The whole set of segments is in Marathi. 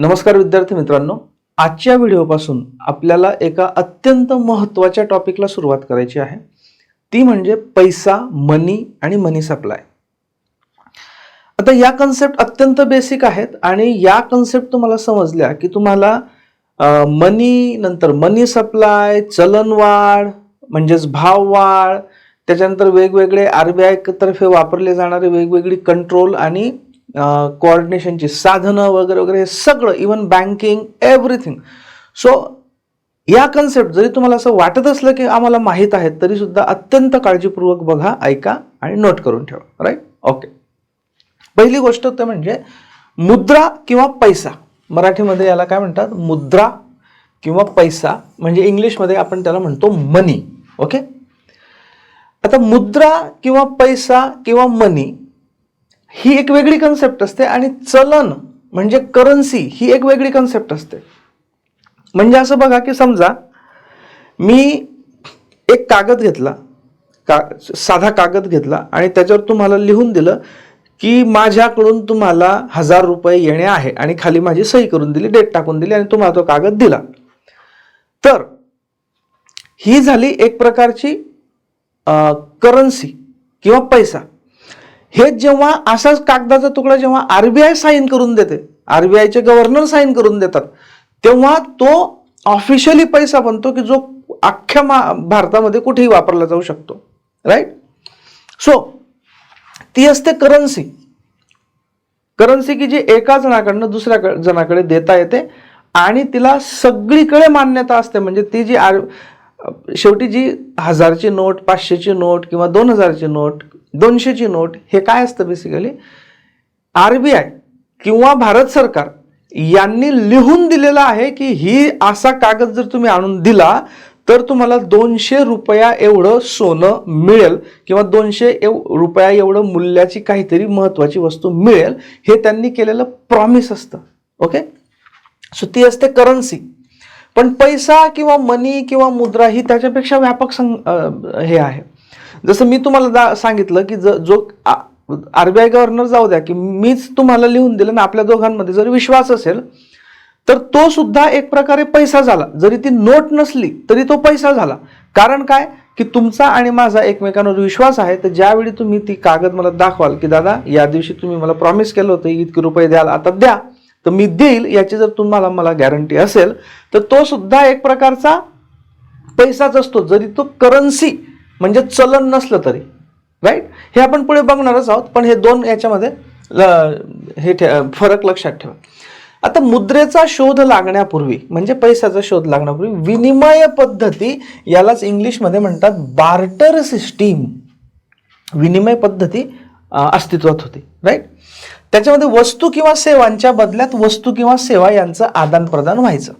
नमस्कार विद्यार्थी मित्रांनो. आजच्या व्हिडिओपासून आपल्याला एका अत्यंत महत्त्वाच्या टॉपिकला सुरुवात करायची आहे. ती म्हणजे पैसा मनी आणि मनी सप्लाय आता या कन्सेप्ट अत्यंत बेसिक आहेत आणि या कन्सेप्ट तुम्हाला समजल्या की तुम्हाला मनी नंतर मनी सप्लाय चलनवाढ म्हणजेच भाववाढ त्याच्यानंतर वेगवेगळे आर बी आय तर्फे वापरले जाणारे वेगवेगळी कंट्रोल आणि कोऑर्डिनेशनची साधनं वगैरे वगैरे हे सगळं इवन बँकिंग एव्हरीथिंग सो या कन्सेप्ट जरी तुम्हाला असं वाटत असलं की आम्हाला माहीत आहेत तरीसुद्धा अत्यंत काळजीपूर्वक बघा ऐका आणि नोट करून ठेवा. राईट ओके पहिली गोष्ट ते म्हणजे मुद्रा किंवा पैसा. मराठीमध्ये याला काय म्हणतात? मुद्रा किंवा पैसा. म्हणजे इंग्लिशमध्ये आपण त्याला म्हणतो मनी ओके आता मुद्रा किंवा पैसा किंवा मनी ही एक वेगळी कन्सेप्ट असते आणि चलन म्हणजे करन्सी ही एक वेगळी कन्सेप्ट असते. म्हणजे असं बघा की समजा मी एक कागद घेतला का साधा कागद घेतला आणि त्याच्यावर तुम्हाला लिहून दिलं की माझ्याकडून तुम्हाला हजार रुपये येणे आहे आणि खाली माझी सही करून दिली डेट टाकून दिली आणि तुम्हाला तो कागद दिला. तर ही झाली एक प्रकारची करन्सी किंवा पैसा. हे जेव्हा असाच कागदाचा तुकडा जेव्हा आरबीआय साईन करून देते आरबीआयचे गव्हर्नर साईन करून देतात तेव्हा तो ऑफिशियली पैसा बनतो की जो अख्ख्या मा भारतामध्ये कुठेही वापरला जाऊ शकतो. राईट सो ती असते करन्सी करन्सी की जी एका जणाकडनं दुसऱ्या जणाकडे देता येते आणि तिला सगळीकडे मान्यता असते. म्हणजे ती जी आर शेवटी जी हजारची नोट पाचशेची नोट किंवा दोन हजारची नोट दोनशेची नोट हे काय असतं बेसिकली आर बी आय किंवा भारत सरकार यांनी लिहून दिलेलं आहे की ही असा कागद जर तुम्ही आणून दिला तर तुम्हाला दोनशे रुपया एवढं सोनं मिळेल किंवा दोनशे एव रुपया एवढं मूल्याची काहीतरी महत्त्वाची वस्तू मिळेल हे त्यांनी केलेलं प्रॉमिस असतं. ओके सो ती असते करन्सी पण पैसा किंवा मनी किंवा मुद्रा ही त्याच्यापेक्षा व्यापक सं हे आहे. जसं मी तुम्हाला दा सांगितलं की ज जो आरबीआय गव्हर्नर जाऊ द्या की मीच तुम्हाला लिहून दिलं ना आपल्या दोघांमध्ये जर विश्वास असेल तर तो सुद्धा एक प्रकारे पैसा झाला. जरी ती नोट नसली तरी तो पैसा झाला. कारण काय? की तुमचा आणि माझा एकमेकांवर विश्वास आहे तर ज्यावेळी तुम्ही ती कागद मला दाखवाल की दादा या दिवशी तुम्ही मला प्रॉमिस केलं होतं इतके रुपये द्याल आता द्या. तर मी देईल याची जर तुम्हाला मला गॅरंटी असेल तर तो सुद्धा एक प्रकारचा पैसाच असतो. जरी तो करन्सी म्हणजे चलन नसलं तरी राईट हे आपण पुढे बघणारच आहोत पण हे दोन याच्यामध्ये हे फरक लक्षात ठेवा. आता मुद्रेचा शोध लागण्यापूर्वी म्हणजे पैशाचा शोध लागण्यापूर्वी विनिमय पद्धती यालाच इंग्लिशमध्ये म्हणतात बार्टर सिस्टीम. विनिमय पद्धती अस्तित्वात होती राईट त्याच्यामध्ये वस्तू किंवा सेवांच्या बदल्यात वस्तू किंवा सेवा यांचं आदान प्रदान व्हायचं.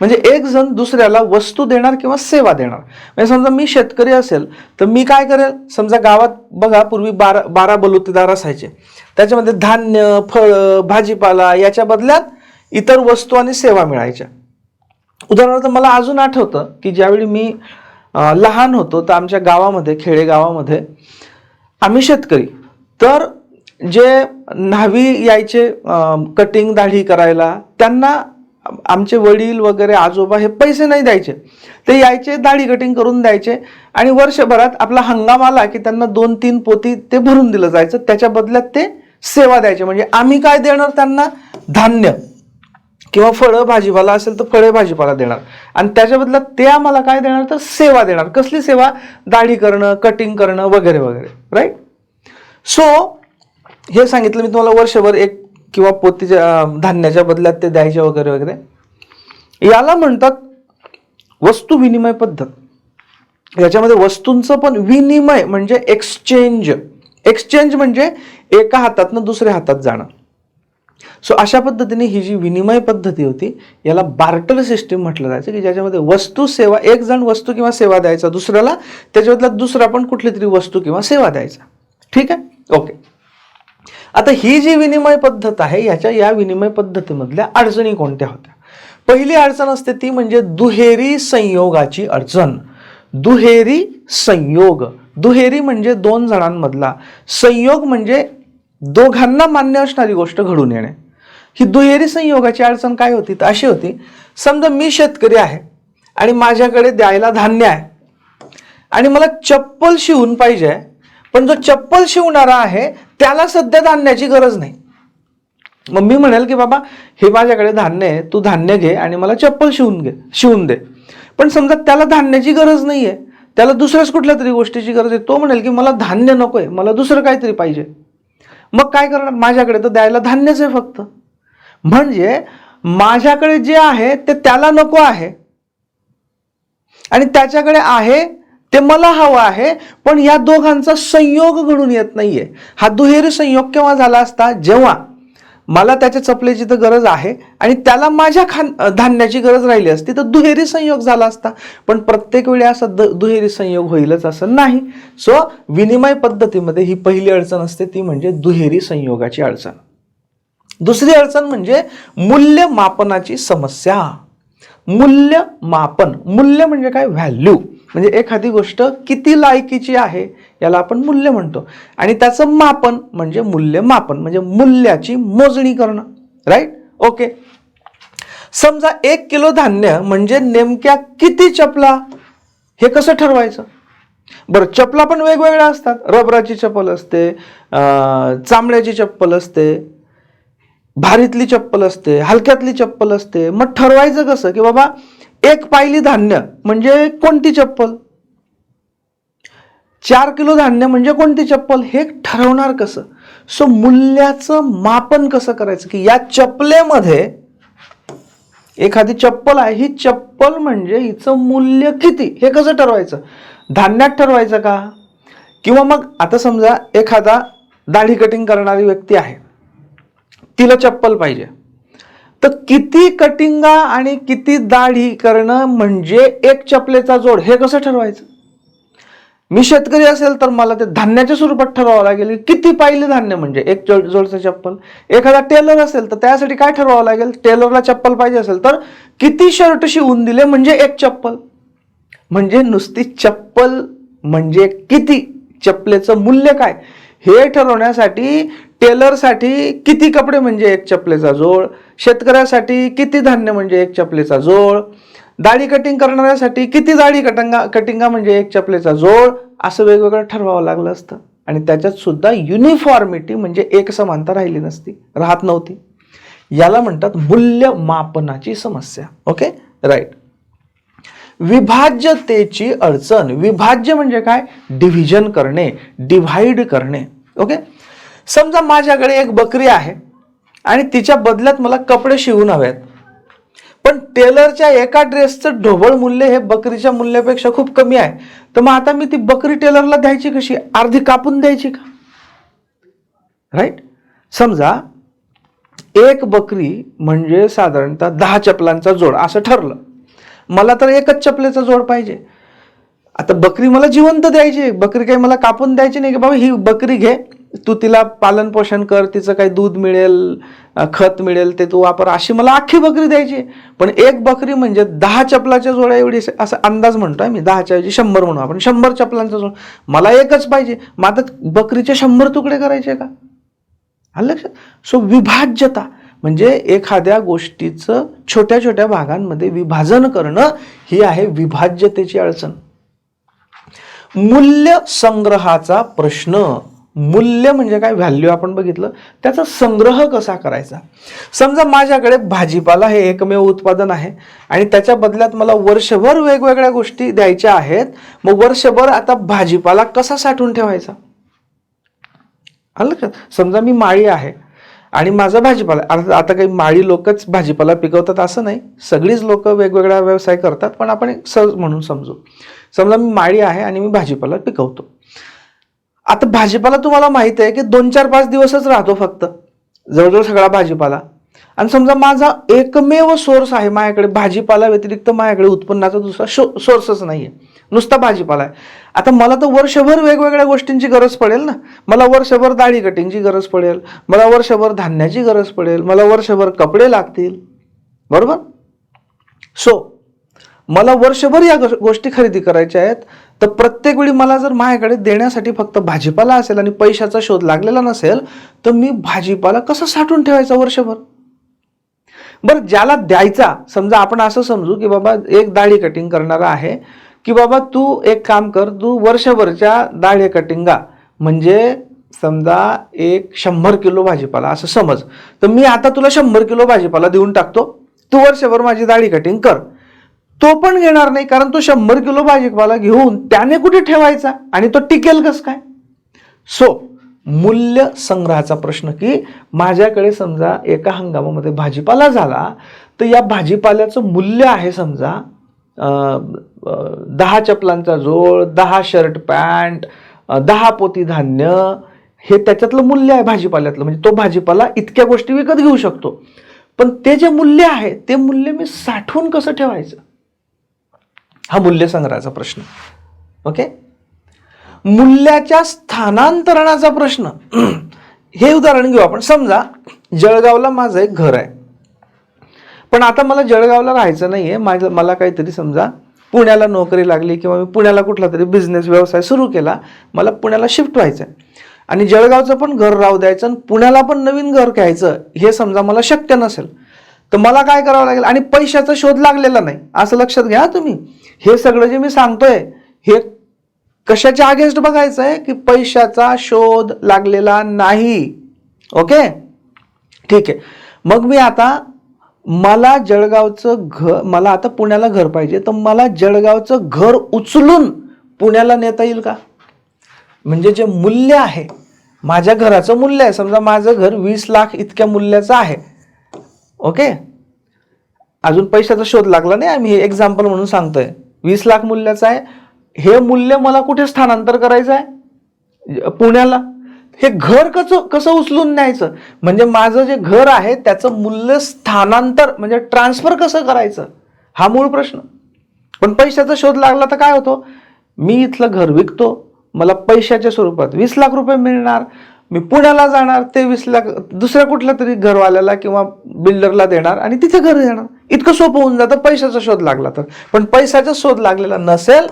म्हणजे एक जण दुसऱ्याला वस्तू देणार किंवा सेवा देणार. म्हणजे समजा मी शेतकरी असेल तर मी काय करेल? समजा गावात बघा पूर्वी बारा बारा बलुतेदार असायचे. त्याच्यामध्ये धान्य फळं भाजीपाला याच्या बदल्यात इतर वस्तू आणि सेवा मिळायच्या. उदाहरणार्थ मला अजून आठवतं की ज्यावेळी मी लहान होतो तर आमच्या गावामध्ये खेडेगावामध्ये आम्ही शेतकरी. तर जे न्हावी यायचे कटिंग दाढी करायला त्यांना आमचे वडील वगैरे आजोबा हे पैसे नाही द्यायचे. ते यायचे दाढी कटिंग करून द्यायचे आणि वर्षभरात आपला हंगाम आला की त्यांना दोन तीन पोती ते भरून दिलं जायचं. त्याच्या बदल्यात ते सेवा द्यायचे. म्हणजे आम्ही काय देणार त्यांना? धान्य किंवा फळं भाजीपाला असेल तर फळे भाजीपाला देणार. आणि त्याच्या बदल्यात ते आम्हाला काय देणार तर सेवा देणार. कसली सेवा? दाढी करणं कटिंग करणं वगैरे वगैरे. राईट सो हे सांगितलं मी तुम्हाला वर्षभर एक किंवा पोतीच्या धान्याच्या बदल्यात ते द्यायचे वगैरे वगैरे. याला म्हणतात वस्तू विनिमय पद्धत. याच्यामध्ये वस्तूंचं पण विनिमय म्हणजे एक्सचेंज एक्सचेंज म्हणजे एका हातातनं दुसऱ्या हातात जाणं. सो अशा पद्धतीने ही जी विनिमय पद्धती होती याला बार्टर सिस्टीम म्हटलं जायचं की ज्याच्यामध्ये वस्तू सेवा एक जण वस्तू किंवा सेवा द्यायचा दुसऱ्याला त्याच्याबद्दल दुसरा पण कुठली तरी वस्तू किंवा सेवा द्यायचा. ठीक आहे? ओके आता ही जी विनिमय पद्धत आहे याच्या या विनिमय पद्धतीमधल्या अडचणी कोणत्या होत्या? पहिली अडचण असते ती म्हणजे दुहेरी संयोगाची अडचण. दुहेरी संयोग. दुहेरी म्हणजे दोन जणांमधला संयोग म्हणजे दोघांना मान्य असणारी गोष्ट घडून येणे. ही दुहेरी संयोगाची अडचण काय होती? तर अशी होती समजा मी शेतकरी आहे आणि माझ्याकडे द्यायला धान्य आहे आणि मला चप्पल शिवून पाहिजे पण जो चप्पल शिवणारा आहे त्याला सध्या धान्याची गरज नाही. मग मी म्हणेल की बाबा हे माझ्याकडे धान्य आहे तू धान्य घे आणि मला चप्पल शिवून घे शिवून दे. पण समजा त्याला धान्याची गरज नाही आहे त्याला दुसऱ्याच कुठल्या तरी गोष्टीची गरज आहे तो म्हणेल की मला धान्य नको आहे मला दुसरं काहीतरी पाहिजे. मग काय करणार? माझ्याकडे तर द्यायला धान्यच आहे फक्त. म्हणजे माझ्याकडे जे आहे ते त्याला नको आहे. आणि त्याच्याकडे आहे ते मला हवं आहे पण या दोघांचा संयोग घडून येत नाहीये. हा दुहेरी संयोग केव्हा झाला असता? जेव्हा मला त्याच्या चपलेची तर गरज आहे आणि त्याला माझ्या खान धान्याची गरज राहिली असती तर दुहेरी संयोग झाला असता. पण प्रत्येक वेळी असा द दुहेरी संयोग होईलच असं नाही. सो विनिमय पद्धतीमध्ये ही पहिली अडचण असते ती म्हणजे दुहेरी संयोगाची अडचण. दुसरी अडचण म्हणजे मूल्यमापनाची समस्या. मूल्यमापन. मूल्य म्हणजे काय? व्हॅल्यू. म्हणजे एखादी गोष्ट किती लायकीची आहे याला आपण मूल्य म्हणतो. आणि त्याचं मापन म्हणजे मूल्यमापन म्हणजे मूल्याची मोजणी करणं. राईट ओके समजा एक किलो धान्य म्हणजे नेमक्या किती चपला? हे कसं ठरवायचं? बरं चपला पण वेगवेगळ्या असतात. रबराची चप्पल असते चांबड्याची चामड्याची चप्पल असते भारीतली चप्पल असते हलक्यातली चप्पल असते. मग ठरवायचं कसं की बाबा एक पायली धान्य म्हणजे कोणती चप्पल? चार किलो धान्य म्हणजे कोणती चप्पल? हे ठरवणार कसं? सो मूल्याचं मापन कसं करायचं? की या चप्पलेमध्ये एखादी चप्पल आहे ही चप्पल म्हणजे हिचं मूल्य किती? हे कसं ठरवायचं? धान्यात ठरवायचं का? किंवा मग आता समजा एखादा दाढी कटिंग करणारी व्यक्ती आहे तिला चप्पल पाहिजे. तर किती कटिंगा आणि किती दाढी करणं म्हणजे एक चपलेचा जोड हे कसं ठरवायचं? मी शेतकरी असेल तर मला ते धान्याच्या स्वरूपात ठरवावं लागेल. किती पाहिले धान्य म्हणजे? एक जोड जोडचं चप्पल. एखादा टेलर असेल तर त्यासाठी काय ठरवावं लागेल? टेलरला चप्पल पाहिजे असेल तर किती शर्ट शिवून दिले म्हणजे एक चप्पल? म्हणजे नुसती चप्पल म्हणजे किती? चपलेचं मूल्य काय? हे ठरवण्यासाठी टेलरसाठी किती कपडे म्हणजे एक चपलेचा जोड शेतकऱ्यासाठी किती धान्य म्हणजे एक चपलेचा जोड दाढी कटिंग करणाऱ्यासाठी किती दाढी कटंगा कटिंगा म्हणजे एक चपलेचा जोड असं वेगवेगळं ठरवावं लागलं असतं. आणि त्याच्यात सुद्धा युनिफॉर्मिटी म्हणजे एक समानता राहिली नसती राहत नव्हती. याला म्हणतात मूल्यमापनाची समस्या. ओके राईट विभाज्यतेची अडचण. विभाज्य म्हणजे काय? डिव्हिजन करणे डिव्हाइड करणे. ओके समजा माझ्याकडे एक बकरी आहे आणि तिच्या बदल्यात मला कपडे शिवून हवेत. पण टेलरच्या एका ड्रेसचं ढोबळ मूल्य हे बकरीच्या मूल्यापेक्षा खूप कमी आहे. तर मग आता मी ती बकरी टेलरला द्यायची कशी? अर्धी कापून द्यायची का? राईट समजा एक बकरी म्हणजे साधारणतः दहा चपलांचा जोड असं ठरलं. मला तर एकच चपलेचा जोड पाहिजे. आता बकरी मला जिवंत द्यायची बकरी काही मला कापून द्यायची नाही की बाबा ही बकरी घे. तू तिला पालन पोषण कर तिचं काही दूध मिळेल खत मिळेल ते तू वापर. अशी मला अख्खी बकरी द्यायची. पण एक बकरी म्हणजे दहा चपलाच्या जोड्या एवढी असा अंदाज म्हणतोय मी दहाच्या ऐवजी शंभर म्हणू आपण. शंभर चपलांचा जोड. मला एकच पाहिजे. मग आता बकरीचे शंभर तुकडे करायचे का? आलं लक्षात? सो विभाज्यता म्हणजे एखाद्या गोष्टीचं छोट्या छोट्या भागांमध्ये विभाजन करणं ही आहे विभाज्यतेची अडचण. मूल्य संग्रहाचा प्रश्न. मूल्य म्हणजे काय? व्हॅल्यू आपण बघितलं त्याचा संग्रह कसा करायचा? समजा माझ्याकडे भाजीपाला हे एकमेव उत्पादन आहे आणि त्याच्या बदल्यात मला वर्षभर वेगवेगळ्या गोष्टी द्यायच्या आहेत मग वर्षभर आता भाजीपाला कसा साठवून ठेवायचा? आलं का? समजा मी माळी आहे आणि माझा भाजीपाला आता आता काही माळी लोकच भाजीपाला पिकवतात असं नाही. सगळीच लोक वेगवेगळा व्यवसाय करतात पण आपण सहज म्हणून समजू. समजा मी माळी आहे आणि मी भाजीपाला पिकवतो. आता भाजीपाला तुम्हाला माहिती आहे की दोन चार पाच दिवसच राहतो फक्त. जवळजवळ सगळा भाजीपाला. आणि समजा माझा एकमेव सोर्स आहे माझ्याकडे भाजीपाला व्यतिरिक्त माझ्याकडे उत्पन्नाचा दुसरा शो सोर्सच नाही आहे नुसता भाजीपाला आहे. आता मला तर वर्षभर वेगवेगळ्या गोष्टींची गरज पडेल ना. मला वर्षभर दाढी कटिंगची गरज पडेल. मला वर्षभर धान्याची गरज पडेल. मला वर्षभर कपडे लागतील. बरोबर? सो मला वर्षभर या गोष्टी खरेदी करायच्या आहेत. तर प्रत्येक वेळी मला जर माझ्याकडे देण्यासाठी फक्त भाजीपाला असेल आणि पैशाचा शोध लागलेला नसेल तर मी भाजीपाला कसा साठवून ठेवायचा वर्षभर? बरं ज्याला द्यायचा समजा आपण असं समजू की बाबा एक दाढी कटिंग करणारा आहे की बाबा तू एक काम कर तू वर्षभरच्या दाढी कटिंगा म्हणजे समजा एक शंभर किलो भाजीपाला असं समज. तर मी आता तुला शंभर किलो भाजीपाला देऊन टाकतो. तू वर्षभर माझी दाढी कटिंग कर. तो पण घेणार नाही कारण तो शंभर किलो भाजीपाला घेऊन त्याने कुठे ठेवायचा? आणि तो टिकेल कस काय? सो मूल्य संग्रहाचा प्रश्न की माझ्याकडे समजा एका हंगामामध्ये भाजीपाला झाला तर या भाजीपाल्याचं मूल्य आहे समजा दहा चपलांचा जोड दहा शर्ट पॅन्ट दहा पोती धान्य हे त्याच्यातलं मूल्य आहे भाजीपाल्यातलं. म्हणजे तो भाजीपाला इतक्या गोष्टी विकत घेऊ शकतो. पण ते जे मूल्य आहे ते मूल्य मी साठवून कसं ठेवायचं? हा मूल्यसंग्रहाचा प्रश्न. ओके? मूल्याच्या स्थानांतरणाचा प्रश्न. हे उदाहरण घेऊ आपण. समजा जळगावला माझं एक घर आहे. पण आता मला जळगावला राहायचं नाही आहे माझं मला काहीतरी समजा पुण्याला नोकरी लागली किंवा मी पुण्याला कुठला तरी बिझनेस व्यवसाय सुरू केला मला पुण्याला शिफ्ट व्हायचं आहे आणि जळगावचं पण घर राहू द्यायचं आणि पुण्याला पण नवीन घर घ्यायचं हे समजा मला शक्य नसेल. तर मला काय करावं लागेल? आणि पैशाचा शोध लागलेला नाही. असं लक्षात घ्या तुम्ही. हे सगळं जे मी सांगतोय हे कशाच्या अगेन्स्ट बघायचं आहे की पैशाचा शोध लागलेला नाही. ओके? ठीक आहे. मग मी आता मला जळगावचं घर मला आता पुण्याला घर पाहिजे. तर मला जळगावचं घर उचलून पुण्याला नेता येईल का? म्हणजे जे मूल्य आहे माझ्या घराचं मूल्य आहे. समजा माझं घर वीस लाख इतक्या मूल्याचं आहे. ओके? अजून पैशाचा शोध लागला नाही आम्ही हे एक्झाम्पल म्हणून सांगतोय. वीस लाख मूल्याचं आहे. हे मूल्य मला कुठे स्थानांतर करायचं आहे? पुण्याला. हे घर कसं कसं उचलून न्यायचं? म्हणजे माझं जे घर आहे त्याचं मूल्य स्थानांतर म्हणजे ट्रान्सफर कसं करायचं? हा मूळ प्रश्न. पण पैशाचा शोध लागला तर काय होतो? मी इथलं घर विकतो. मला पैशाच्या स्वरूपात वीस लाख रुपये मिळणार. मी पुण्याला जाणार तेवीस लाख दुसऱ्या कुठल्या तरी घरवाल्याला किंवा बिल्डरला देणार आणि तिथे घर देणार. इतकं सोपं होऊन जातं पैशाचा शोध लागला तर. पण पैशाचा शोध लागलेला नसेल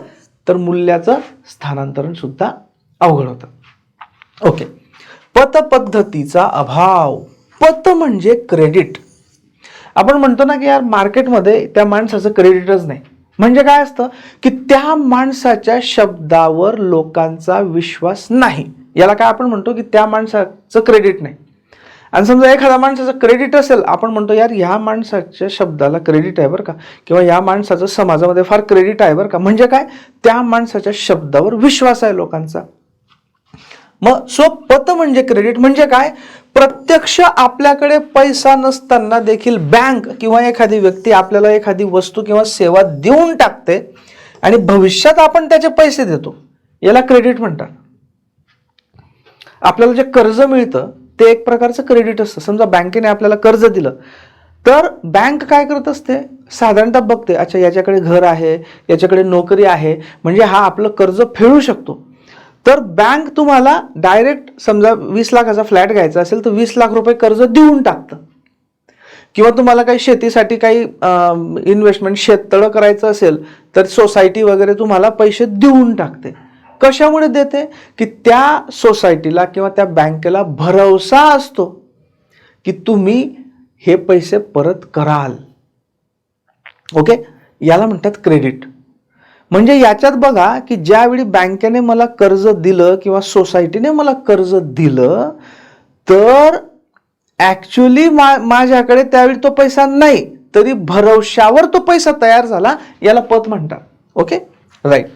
तर मूल्याचं स्थानांतरण सुद्धा अवघड होतं. ओके. पत पद्धतीचा अभाव. पत म्हणजे क्रेडिट आपण म्हणतो ना की यार मार्केटमध्ये त्या माणसाचं क्रेडिटच नाही. म्हणजे काय असतं? की त्या माणसाच्या शब्दावर लोकांचा विश्वास नाही. याला काय आपण म्हणतो की त्या माणसाचं क्रेडिट नाही. आणि समजा एखाद्या माणसाचं क्रेडिट असेल आपण म्हणतो यार ह्या माणसाच्या शब्दाला क्रेडिट आहे बरं का. किंवा या माणसाचं समाजामध्ये फार क्रेडिट आहे बरं का. म्हणजे काय? त्या माणसाच्या शब्दावर विश्वास आहे लोकांचा. मग स्वपत म्हणजे क्रेडिट म्हणजे काय? प्रत्यक्ष आपल्याकडे पैसा नसताना देखील बँक किंवा एखादी व्यक्ती आपल्याला एखादी वस्तू किंवा सेवा देऊन टाकते आणि भविष्यात आपण त्याचे पैसे देतो. याला क्रेडिट म्हणतात. आपल्याला जे कर्ज मिळतं ते एक प्रकारचं क्रेडिट असतं. समजा बँकेने आपल्याला कर्ज दिलं तर बँक काय करत असते? साधारणतः बघते अच्छा याच्याकडे घर आहे याच्याकडे नोकरी आहे म्हणजे हा आपलं कर्ज फेडू शकतो. तर बँक तुम्हाला डायरेक्ट समजा वीस लाखाचा फ्लॅट घ्यायचा असेल तर वीस लाख रुपये कर्ज देऊन टाकतं. किंवा तुम्हाला काही शेतीसाठी काही इन्व्हेस्टमेंट शेततळं करायचं असेल तर सोसायटी वगैरे तुम्हाला पैसे देऊन टाकते. कशामुळे देते? की त्या सोसायटीला किंवा त्या बँकेला भरवसा असतो की तुम्ही हे पैसे परत कराल. ओके? याला म्हणतात क्रेडिट. म्हणजे याच्यात बघा की ज्यावेळी बँकेने मला कर्ज दिलं किंवा सोसायटीने मला कर्ज दिलं तर ॲक्च्युली मा माझ्याकडे त्यावेळी तो पैसा नाही तरी भरवशावर तो पैसा तयार झाला याला पत म्हणतात. ओके? राईट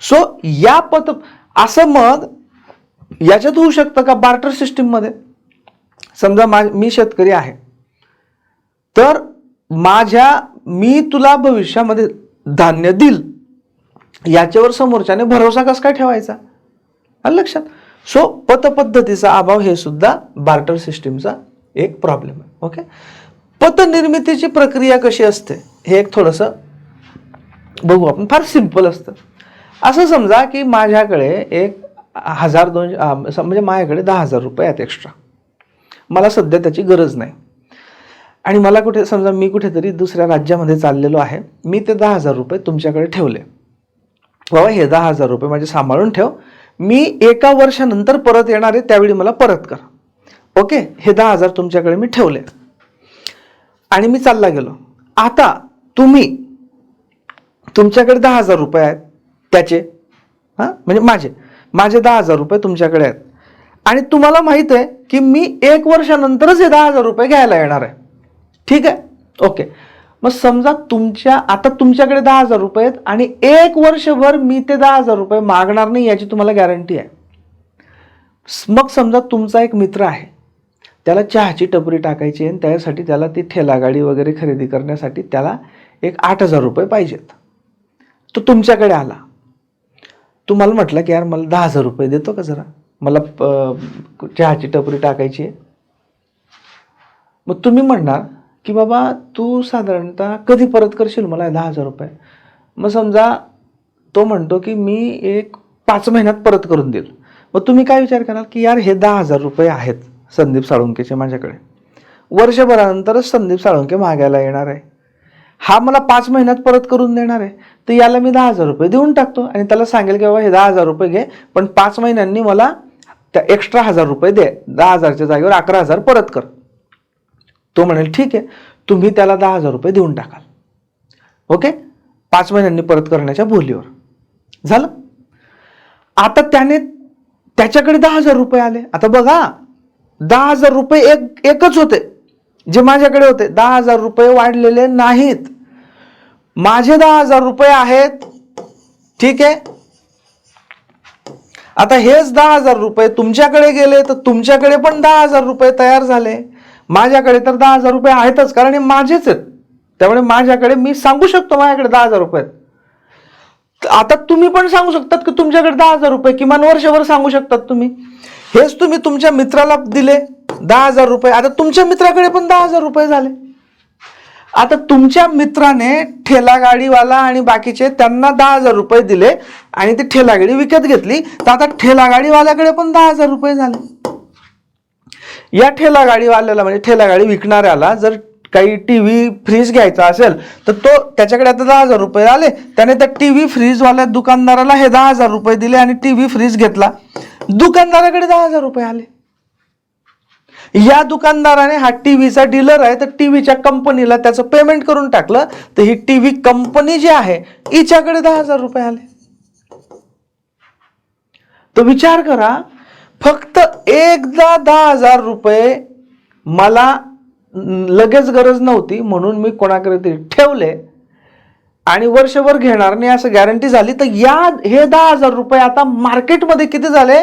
सो या पत असं मग याच्यात होऊ शकतं का बार्टर सिस्टीममध्ये? समजा मा मी शेतकरी आहे. तर माझ्या मी तुला भविष्यामध्ये धान्य दिल याच्यावर समोरच्याने भरोसा कसा काय ठेवायचा? आलं लक्षात. सो पतपद्धतीचा अभाव हे सुद्धा बार्टर सिस्टीमचा एक प्रॉब्लेम आहे. ओके पतनिर्मितीची प्रक्रिया कशी असते? हे एक थोडंसं बघू आपण. फार सिंपल असतं. असं समजा की माझ्याकडे एक हजार दोन सम- म्हणजे माझ्याकडे दहा हजार रुपये आहेत एक्स्ट्रा मला सध्या त्याची गरज नाही. आणि मला कुठे समजा मी कुठेतरी दुसऱ्या राज्यामध्ये चाललेलो आहे मी ते दहा हजार रुपये तुमच्याकडे ठेवले. बाबा हे दहा हजार रुपये माझे सांभाळून ठेव. मी एका वर्षानंतर परत येणार आहे त्यावेळी मला परत कर. ओके? हे दहा हजार तुमच्याकडे मी ठेवले. आणि मी चालला गेलो. आता तुम्ही तुमच्याकडे दहा हजार रुपये आहेत त्याचे? हां? म्हणजे माझे. माझे दहा हजार रुपये तुमच्याकडे आहेत. आणि तुम्हाला माहीत आहे की मी एक वर्षानंतरच हे दहा हजार रुपये घ्यायला येणार आहे. ठीक आहे? ओके. मग समजा तुमच्या आता तुमच्याकडे दहा हजार रुपये आहेत आणि एक वर्षभर मी ते दहा हजार रुपये मागणार नाही याची तुम्हाला गॅरंटी आहे. मग समजा तुमचा एक मित्र आहे. त्याला चहाची टपरी टाकायची आहे आणि त्यासाठी त्याला ती ठेलागाडी वगैरे खरेदी करण्यासाठी त्याला एक आठ हजार रुपये पाहिजेत. तो तुमच्याकडे आला. तुम्हाला म्हटलं की यार मला दहा हजार रुपये देतो का जरा? मला प चहाची टपरी टाकायची आहे. मग तुम्ही म्हणणार की बाबा तू साधारणतः कधी परत करशील मला दहा हजार रुपये? मग समजा तो म्हणतो की मी एक पाच महिन्यात परत करून देईल. मग तुम्ही काय विचार कराल की यार हे दहा हजार रुपये आहेत संदीप साळुंकेचे माझ्याकडे. वर्षभरानंतरच संदीप साळुंके मागायला येणार आहे. हा मला पाच महिन्यात परत करून देणार आहे. तर याला मी दहा हजार रुपये देऊन टाकतो आणि त्याला सांगेल की बाबा हे दहा हजार रुपये घे पण पाच महिन्यांनी मला त्या एक्स्ट्रा हजार रुपये दे. दहा हजारच्या जागेवर अकरा हजार परत कर. तो म्हणेल ठीक आहे तुम्ही त्याला दहा हजार रुपये देऊन टाकाल. ओके पाच महिन्यांनी परत करण्याच्या बोलीवर. झालं? आता त्याने त्याच्याकडे दहा हजार रुपये आले. आता बघा दहा हजार रुपये एक एकच होते. जे माझ्याकडे होते दहा हजार रुपये वाढलेले नाहीत. माझे दहा हजार रुपये आहेत ठीक आहे? आता हेच दहा हजार रुपये तुमच्याकडे गेले तर तुमच्याकडे पण दहा हजार रुपये तयार झाले. माझ्याकडे तर दहा हजार रुपये आहेतच कारण हे माझेच आहेत. त्यामुळे माझ्याकडे मी सांगू शकतो माझ्याकडे दहा हजार रुपये आता तुम्ही पण सांगू शकतात की तुमच्याकडे दहा हजार रुपये किमान वर्षभर सांगू शकतात तुम्ही. हेच तुम्ही तुमच्या मित्राला दिले. दहा हजार रुपये. आता तुमच्या मित्राकडे पण दहा हजार रुपये झाले. आता तुमच्या मित्राने ठेला गाडीवाला आणि बाकीचे त्यांना दहा हजार रुपये दिले आणि ती ठेला गाडी विकत घेतली. तर आता ठेला गाडीवाल्याकडे पण दहा हजार रुपये झाले. या ठेला गाडीवाल्याला म्हणजे ठेला गाडी विकणाऱ्याला जर काही टी व्ही फ्रीज घ्यायचा असेल तर तो त्याच्याकडे आता दहा हजार रुपये आले. त्याने त्या टी व्ही फ्रीजवाल्या दुकानदाराला हे दहा हजार रुपये दिले आणि टी व्ही फ्रीज घेतला. दुकानदाराकडे दहा हजार रुपये आले. या दुकानदाराने हा टीव्हीचा डीलर आहे तर टीव्हीच्या कंपनीला त्याचं पेमेंट करून टाकलं तर ही टीव्ही कंपनी जी आहे हिच्याकडे दहा हजार रुपये आले. तर विचार करा फक्त एकदा दहा हजार रुपये मला लगेच गरज नव्हती म्हणून मी कोणाकडे तरी ठेवले आणि वर्षभर घेणार नाही असं गॅरंटी झाली तर या हे दहा हजार रुपये आता मार्केटमध्ये किती झाले?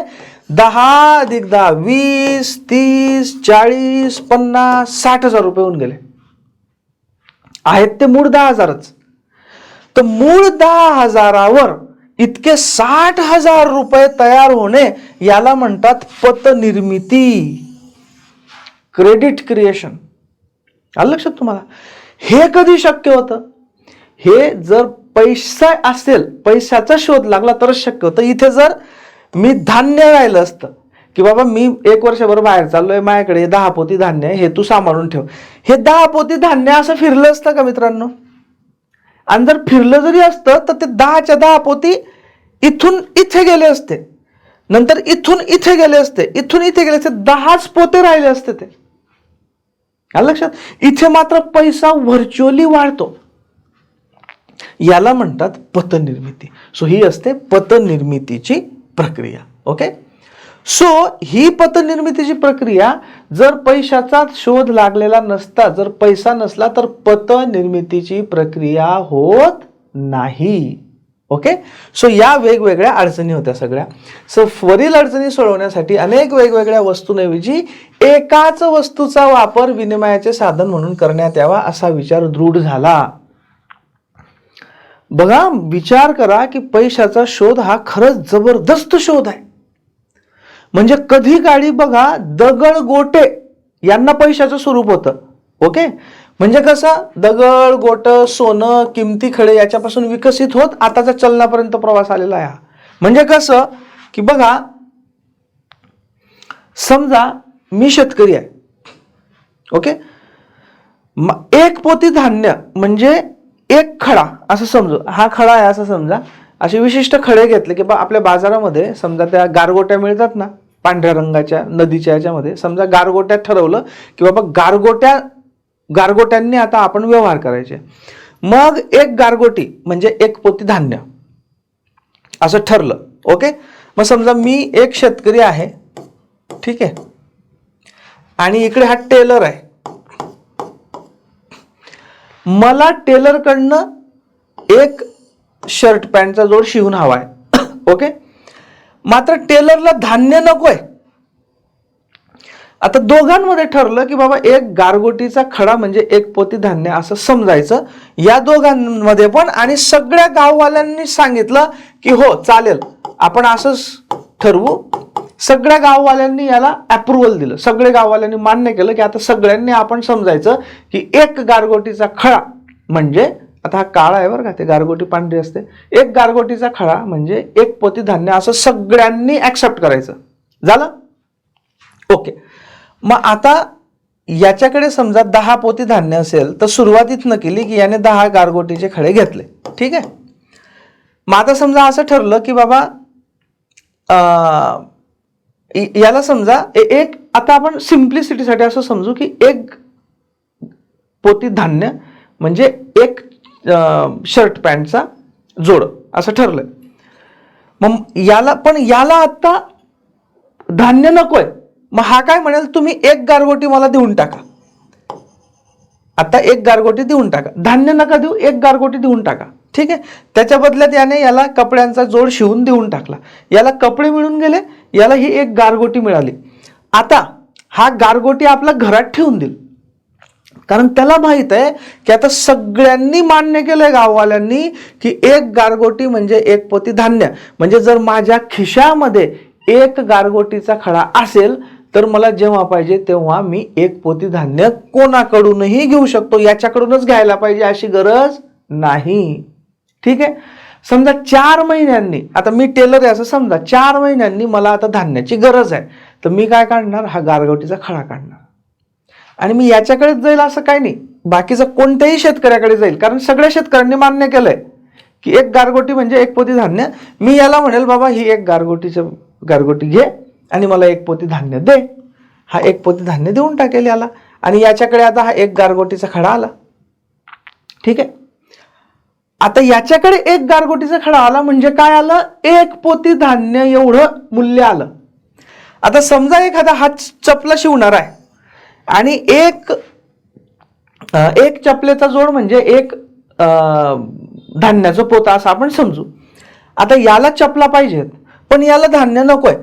दहा अधिक दहा वीस तीस चाळीस पन्नास साठ हजार रुपये होऊन गेले. आहेत ते मूळ दहा हजारच. तर मूळ दहा हजारावर इतके साठ हजार रुपये तयार होणे याला म्हणतात पतनिर्मिती. क्रेडिट क्रिएशन आलं लक्षात तुम्हाला? हे कधी शक्य होतं? हे जर पैसा असेल पैशाचा शोध लागला तरच शक्य होतं. इथे जर मी धान्य राहिलं असतं. की बाबा मी एक वर्षभर बाहेर चाललोय माझ्याकडे दहा पोती धान्य आहे हे तू सांभाळून ठेव. हे दहा पोती धान्य असं फिरलं असतं का मित्रांनो? आणि जर फिरलं जरी असतं तर ते दहाच्या दहा पोती इथून इथे गेले असते. नंतर इथून इथे गेले असते. इथून इथे गेले असते. दहाच पोते राहिले असते ते. लक्षात? इथे मात्र पैसा व्हर्च्युअली वाढतो. याला म्हणतात पतनिर्मिती. सो ही असते पतनिर्मितीची प्रक्रिया ओके सो ही पतनिर्मितीची प्रक्रिया जर पैशाचा शोध लागलेला नसता जर पैसा नसला तर पतनिर्मितीची प्रक्रिया होत नाही ओके सो या वेगवेगळ्या अडचणी होत्या सगळ्या. सो वरील अडचणी सोडवण्यासाठी अनेक वेगवेगळ्या वस्तूंऐवजी एकाच वस्तूचा वापर विनिमयाचे साधन म्हणून करण्यात यावा असा विचार दृढ झाला. बघा विचार करा की पैशाचा शोध हा खरंच जबरदस्त शोध आहे. म्हणजे कधी काळी बघा दगड गोटे यांना पैशाचं स्वरूप होतं. ओके? म्हणजे कसं दगड गोट सोनं किमती खडे याच्यापासून विकसित होत आताचा चलनापर्यंत प्रवास आलेला आहे हा. म्हणजे कसं की बघा समजा मी शेतकरी आहे. ओके? एक पोती धान्य म्हणजे एक खडा असं समजू. हा खडा आहे असं समजा. असे विशिष्ट खडे घेतले की बा आपल्या बाजारामध्ये समजा त्या गारगोट्या मिळतात ना पांढऱ्या रंगाच्या नदीच्या याच्यामध्ये समजा गारगोट्यात ठरवलं की बाबा गारगोट्या गारगोट्यांनी आता आपण व्यवहार करायचे. मग एक गारगोटी म्हणजे एक पोती धान्य. असं ठरलं. ओके? मग समजा मी एक शेतकरी आहे. ठीक आहे? आणि इकडे हा टेलर आहे. मला टेलरकडनं एक शर्ट पॅन्टचा जोड शिवून हवा आहे ओके? मात्र टेलरला धान्य नकोय. आता दोघांमध्ये ठरलं की बाबा एक गारगोटीचा खडा म्हणजे एक पोती धान्य असं समजायचं. या दोघांमध्ये पण आणि सगळ्या गाववाल्यांनी सांगितलं की हो चालेल. आपण असंच ठरवू. सगळ्या गाववाल्यांनी याला अप्रुव्हल दिलं. सगळे गाववाल्यांनी मान्य केलं की आता सगळ्यांनी आपण समजायचं की एक गारगोटीचा खळा म्हणजे आता हा काळा आहे बरं का ते गारगोटी पांढरी असते. एक गारगोटीचा खळा म्हणजे एक पोती धान्य असं सगळ्यांनी ॲक्सेप्ट करायचं. झालं? ओके. मग आता याच्याकडे समजा दहा पोती धान्य असेल तर सुरुवातीतनं केली की याने दहा गारगोटीचे खडे घेतले. ठीक आहे? मग आता समजा असं ठरलं की बाबा याला समजा एक आता आपण सिम्प्लिसिटीसाठी असं समजू की एक पोती धान्य म्हणजे एक शर्ट पॅन्टचा जोड असं ठरलंय. मग याला पण याला आता धान्य नकोय. मग हा काय म्हणेल तुम्ही एक गारगोटी मला देऊन टाका. आता एक गारगोटी देऊन टाका. धान्य नका देऊ एक गारगोटी देऊन टाका. ठीक आहे? त्याच्या बदल्यात याने याला कपड्यांचा जोड शिवून देऊन टाकला. याला कपडे मिळून गेले याला ही एक गारगोटी मिळाली. आता हा गारगोटी आपला घरात ठेवून देईल. कारण त्याला माहीत आहे की आता सगळ्यांनी मान्य केलंय गाववाल्यांनी की एक गारगोटी म्हणजे एक पोती धान्य. म्हणजे जर माझ्या खिशामध्ये एक गारगोटीचा खडा असेल तर मला जेव्हा पाहिजे तेव्हा मी एक पोती धान्य कोणाकडूनही घेऊ शकतो. याच्याकडूनच घ्यायला पाहिजे अशी गरज नाही. ठीक आहे? समजा चार महिन्यांनी आता मी टेलर आहे असं समजा चार महिन्यांनी मला आता धान्याची गरज आहे. तर मी काय काढणार? हा गारगोटीचा खडा काढणार. आणि मी याच्याकडेच जाईल असं काही नाही. बाकीचं कोणत्याही शेतकऱ्याकडे जाईल. कारण सगळ्या शेतकऱ्यांनी मान्य केलंय की एक गारगोटी म्हणजे एक पोती धान्य. मी याला म्हणेल बाबा ही एक गारगोटीचं गारगोटी घे आणि मला एक पोती धान्य दे. हा एक पोती धान्य देऊन टाकेल याला. आणि याच्याकडे आता हा एक गारगोटीचा खडा आला. ठीक आहे? आता याच्याकडे एक गारगोटीचा खडा आला म्हणजे काय आलं? एक पोती धान्य एवढं मूल्य आलं. आता समजा एखादा हात चपला शिवणार आहे. आणि एक एक चपलेचा जोड म्हणजे एक धान्याचं पोता असं आपण समजू. आता याला चपला पाहिजेत पण याला धान्य नकोय.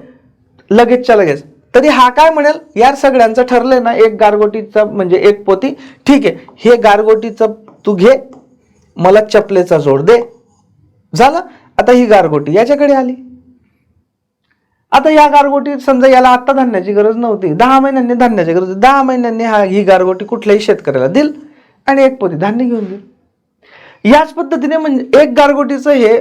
लगेचच्या लगेच. तरी हा काय म्हणेल? यार सगळ्यांचं ठरलंय ना एक गारगोटीचं म्हणजे एक पोती. ठीक आहे हे गारगोटीचं तू घे. मला चपलेचा जोड दे. झालं? आता ही गारगोटी याच्याकडे आली. आता या गारगोटी समजा याला आत्ता धान्याची गरज नव्हती. दहा महिन्यांनी धान्याची गरज दहा महिन्यांनी हा ही गारगोटी कुठल्याही शेतकऱ्याला देईल आणि एक पोती धान्य घेऊन देईल याच पद्धतीने म्हणजे एक गारगोटीचं हे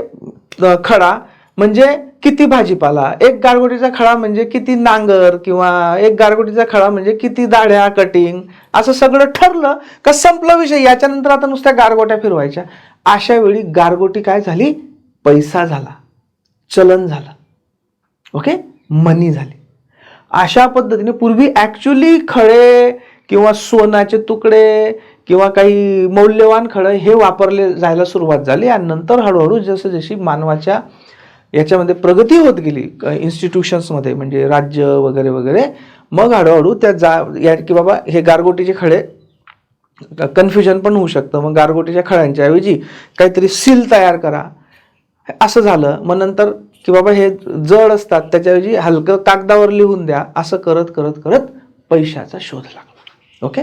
खडा म्हणजे किती भाजीपाला? एक गारगोटीचा खडा म्हणजे किती नांगर किंवा एक गारगोटीचा खडा म्हणजे किती दाढ्या कटिंग असं सगळं ठरलं का संपला विषय? याच्यानंतर आता नुसत्या गारगोट्या फिरवायच्या. अशा वेळी गारगोटी काय झाली? पैसा झाला. चलन झालं. ओके मनी झाली. अशा पद्धतीने पूर्वी ॲक्च्युली खळे किंवा सोन्याचे तुकडे किंवा काही मौल्यवान खडे हे वापरले जायला सुरुवात झाली आणि नंतर हळूहळू जसं जशी मानवाच्या याच्यामध्ये प्रगती होत गेली इन्स्टिट्यूशन्समध्ये म्हणजे राज्य वगैरे वगैरे. मग हळूहळू त्या जा या की बाबा हे गारगोटीचे खडे कन्फ्युजन पण होऊ शकतं. मग गारगोटीच्या खड्यांच्या ऐवजी काहीतरी सील तयार करा. असं झालं. मग नंतर की बाबा हे जड असतात त्याच्याऐवजी हलकं कागदावर लिहून द्या. असं करत करत करत पैशाचा शोध लागला. ओके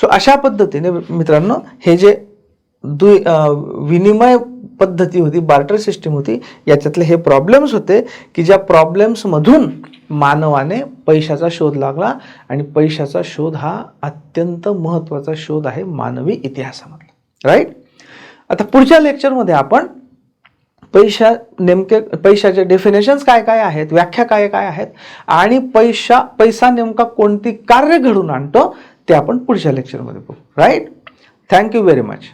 सो अशा पद्धतीने मित्रांनो हे जे दु विनिमय पद्धती होती बार्टर सिस्टीम होती याच्यातले हे प्रॉब्लेम्स होते की ज्या प्रॉब्लेम्समधून मानवाने पैशाचा शोध लागला आणि पैशाचा शोध हा अत्यंत महत्त्वाचा शोध आहे मानवी इतिहासामधला. राईट आता पुढच्या लेक्चरमध्ये आपण पैशा नेमके पैशाचे डेफिनेशन्स काय काय आहेत व्याख्या काय काय आहेत आणि पैसा पैसा नेमका कोणती कार्य घडून आणतो ते आपण पुढच्या लेक्चरमध्ये बघू. Right thank you very much